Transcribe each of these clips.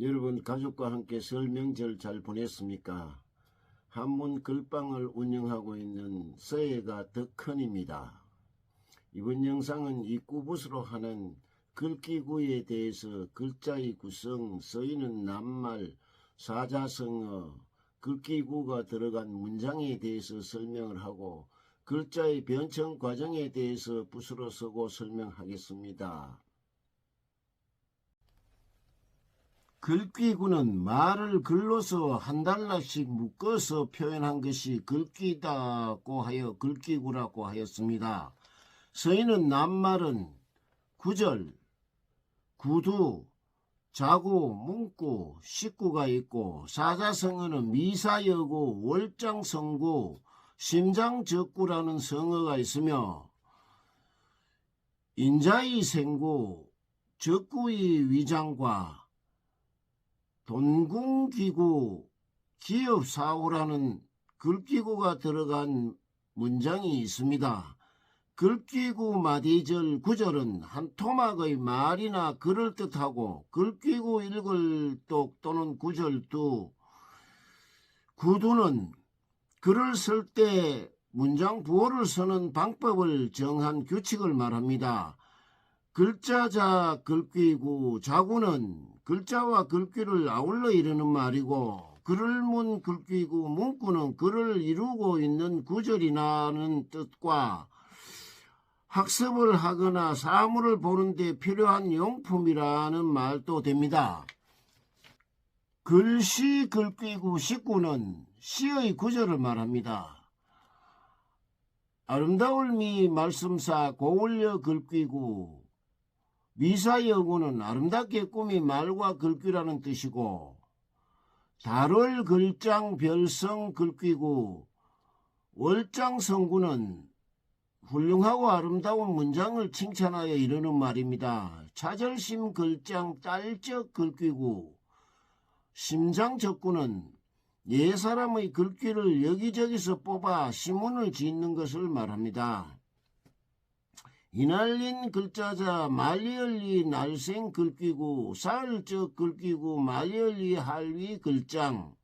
여러분 가족과 함께 설명절 잘 보냈습니까? 한문 글방을 운영하고 있는 서예가 덕헌입니다. 이번 영상은 이 꾸붓으로 하는 글귀구에 대해서 글자의 구성, 써있는 낱말, 사자성어, 글귀구가 들어간 문장에 대해서 설명을 하고 글자의 변청 과정에 대해서 붓으로 쓰고 설명하겠습니다. 글귀구는 말을 글로서 한 달러씩 묶어서 표현한 것이 글귀다고 하여 글귀구라고 하였습니다. 서인은 낱말은 구절, 구두, 자구, 문구, 식구가 있고 사자성어는 미사여구, 월장성구, 심장적구라는 성어가 있으며 인자의 생구, 적구의 위장과 돈궁기구, 기업사후라는 글귀구가 들어간 문장이 있습니다. 글귀구 마디절 구절은 한 토막의 말이나 뜻하고 글귀구 읽을 똑 또는 구절두 구두는 글을 쓸 때 문장 부호를 쓰는 방법을 정한 규칙을 말합니다. 글자자 글귀구 자구는 글자와 글귀를 아울러 이르는 말이고 글을 문 글귀구 문구는 글을 이루고 있는 구절이라는 뜻과 학습을 하거나 사물을 보는데 필요한 용품이라는 말도 됩니다. 글씨 글귀구 식구는 시의 구절을 말합니다. 아름다울 미 말씀사 고울려 글귀구 미사여구는 아름답게 꾸미 말과 글귀라는 뜻이고 달월 글장 별성 글귀구 월장 성구는 훌륭하고 아름다운 문장을 칭찬하여 이르는 말입니다. 차절심 글장 딸적 글귀구 심장 적구는 옛사람의 글귀를 여기저기서 뽑아 시문을 짓는 것을 말합니다. 이날린 글자자 말리얼리 날생 글귀구 사흘적 글귀구 말리얼리 할위 글장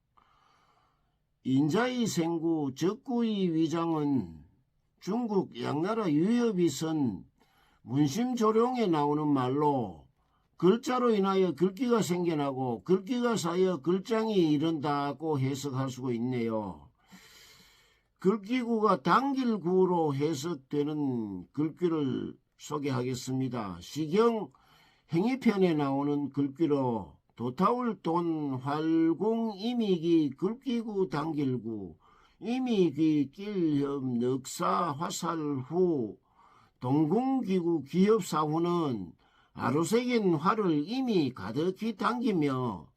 인자의 생구 적구의 위장은 중국 양나라 유협이 선 문심조룡에 나오는 말로 글자로 인하여 글귀가 생겨나고 글귀가 쌓여 글장이 이른다고 해석할 수가 있네요. 글귀구가 당길구로 해석되는 글귀를 소개하겠습니다. 시경 행위편에 나오는 글귀로 도타울 돈 활공 이미기 글귀구 당길구 이미기 길협 넉사 화살 후 동궁기구 기업사후는 아로색인 활을 이미 가득히 당기며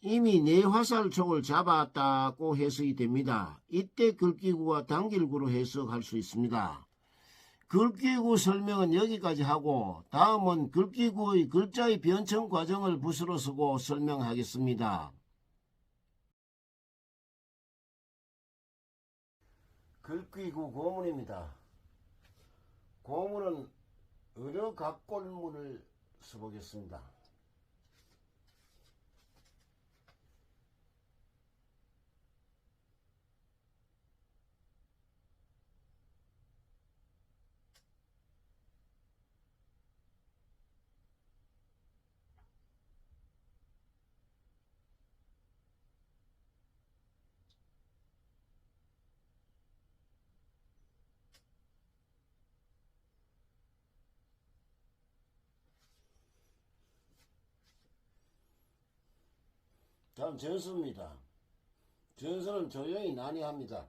이미 네 화살촉을 잡았다고 해석이 됩니다. 이때 글귀구와 당길구로 해석할 수 있습니다. 글귀구 설명은 여기까지 하고 다음은 글귀구의 글자의 변청 과정을 붓으로 쓰고 설명하겠습니다. 글귀구 고문입니다. 고문은 어려 각골문을 써보겠습니다. 다음 전수입니다. 전수는 조용히 난이합니다.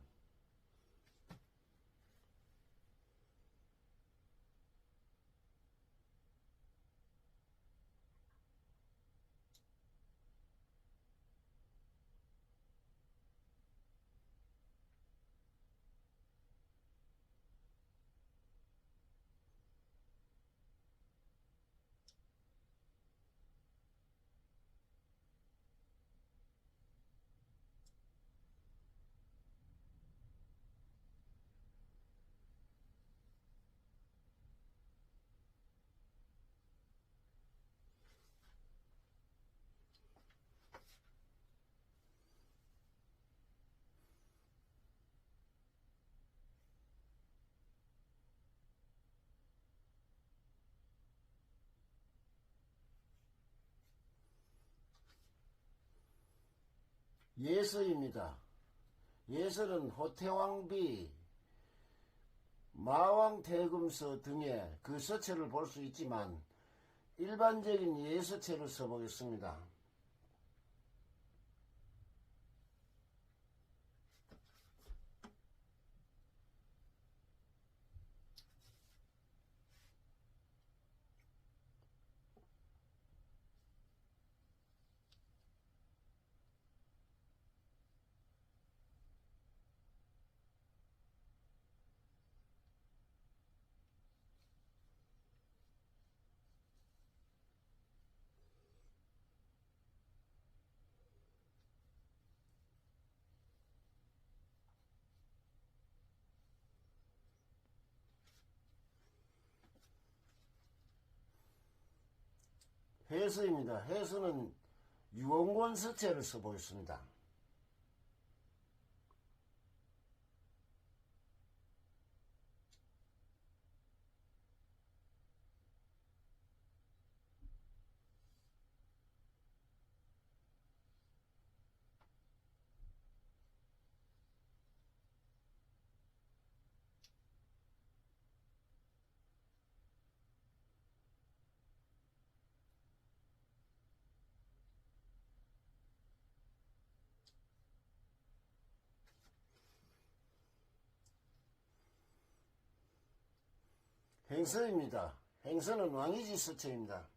예서입니다. 예서는 호태왕비, 마왕대금서 등의 그 서체를 볼 수 있지만 일반적인 예서체를 써보겠습니다. 해서입니다. 해서는 유원권 서체를 써보겠습니다. 행서입니다. 행서는 왕이지 서체입니다.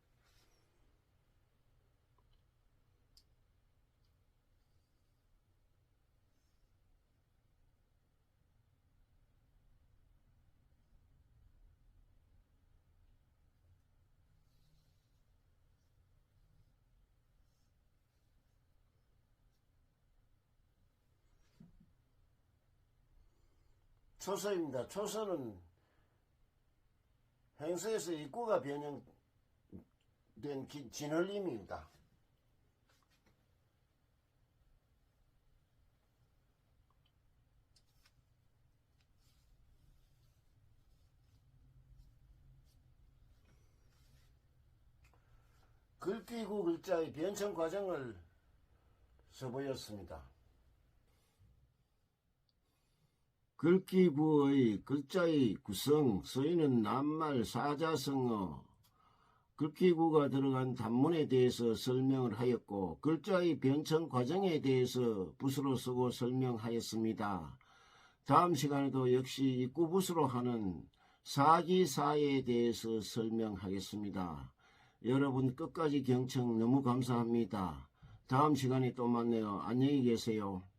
초서입니다. 초서는 행서에서 입구가 변형된 기- 진얼림입니다. 글귀구 글자의 변천 과정을 써보였습니다. 글귀부의 글자의 구성, 쓰이는 낱말, 사자성어, 글귀구가 들어간 단문에 대해서 설명을 하였고, 글자의 변천 과정에 대해서 붓으로 쓰고 설명하였습니다. 다음 시간에도 역시 입구붓으로 하는 사기사에 대해서 설명하겠습니다. 여러분 끝까지 경청 너무 감사합니다. 다음 시간에 또 만나요. 안녕히 계세요.